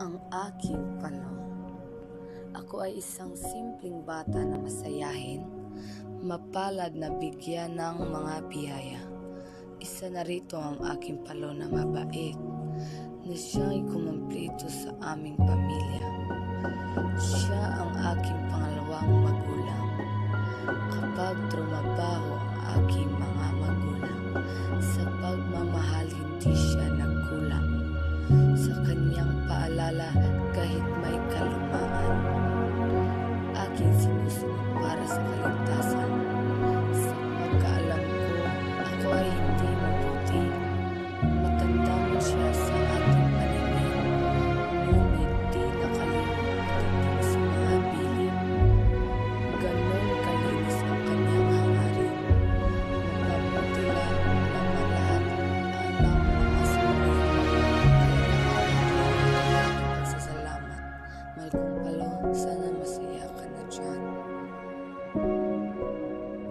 ang aking panong. Ako ay isang simpleng bata na masayahin, mapalad na bigyan ng mga biyaya. Isa na rito ang aking palo na mabait, na siya'y kumumplito sa aming pamilya. Siya ang aking pangalawang magulang. Kapag trumabaho ang aking mga magulang, sa pagmamahal hindi siya. Sa kanyang paalala kahit may kalumaan, aking sinusunod al compadre.